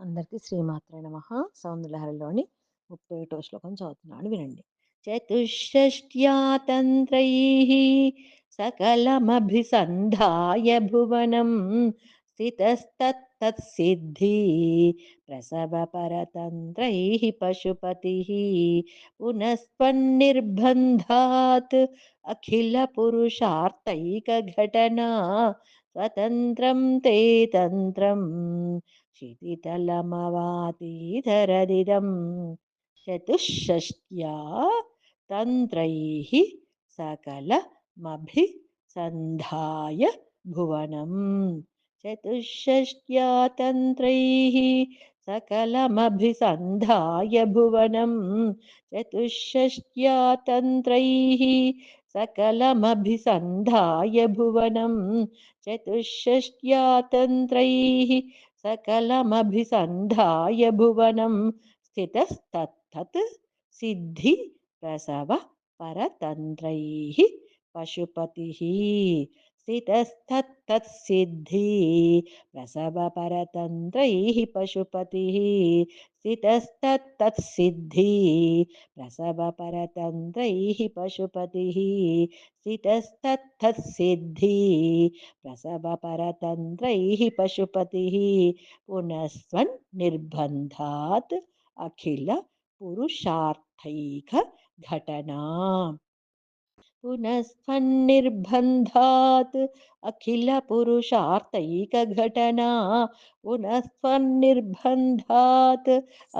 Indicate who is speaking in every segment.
Speaker 1: అందరికీ శ్రీమాత్రే నమ. సౌందర్యహరిలోని ముప్పై ఒకటో శ్లోకం చదువుతున్నాడు వినండి. చతుషష్ట్యాతంత్రై సకలమభిసంధాయ భువనం స్థితస్తత్సిద్ధి ప్రసవ పరతంత్రై పశుపతి పునస్పన్నిర్బంధాత్ అఖిల పురుషార్థైక ఘటనా स्वतन्त्रं ते तन्त्रं शितितलमवातिधरदिदं चतुष्षष्ट्या तन्त्रैः सकलमभिसन्धाय भुवनम् चतुष्षष्ट्या तन्त्रैः सकलमभिसन्धाय भुवनं। चतुष्षष्ट्या तन्त्रैः सकलमभिसन्धाय भुवनं चतुष्षष्ट्या तन्त्रैः सकलमभिसन्धाय भुवनं स्थितस्तत्तत् सिद्धि प्रसव परतन्त्रैः पशुपति सिद्धि प्रसव परतंत्र पशुपति सिद्धि प्रसव परतंत्र पशुपति सिद्धि प्रसव परतंत्र पशुपति पुनस्व निर्बंधा अखिल पुरुषार्थैक घटना पुनस्त्वन्निर्बन्धात् अखिलपुरुषार्थैकघटना पुनस्त्वन्निर्बन्धात्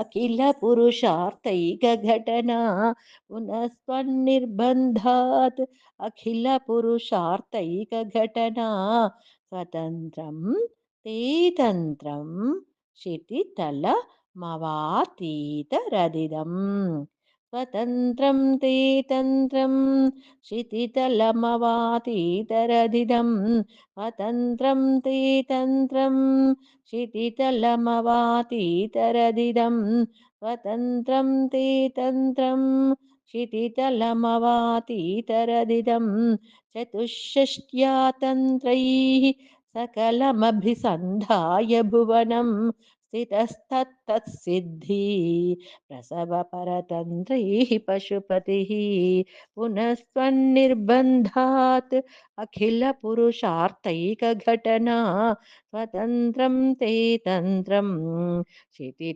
Speaker 1: अखिलपुरुषार्थैकघटना पुनस्त्वन्निर्बन्धात् अखिलपुरुषार्थैकघटना स्वतन्त्रं ते तन्त्रं क्षितितलमवातीतरदिदम् स्वतन्त्रं ते तन्त्रं क्षितितलमवातीतरदिदं स्वतन्त्रं ते तन्त्रं क्षितितलमवातीतरदिदं स्वतन्त्रं ते तन्त्रं क्षितितलमवातीतरदिदं चतुष्षष्ट्या तन्त्रैः सकलमभिसन्धाय भुवनं స్థితస్తత్సిద్ధి ప్రసవ పరతంత్రీ పశుపతి. పునస్వన్నిర్బంధాత్ అఖిల పురుషార్థైక ఘటనా స్వతంత్రం తే తంత్రం క్షితితలమవాతీతరదిదం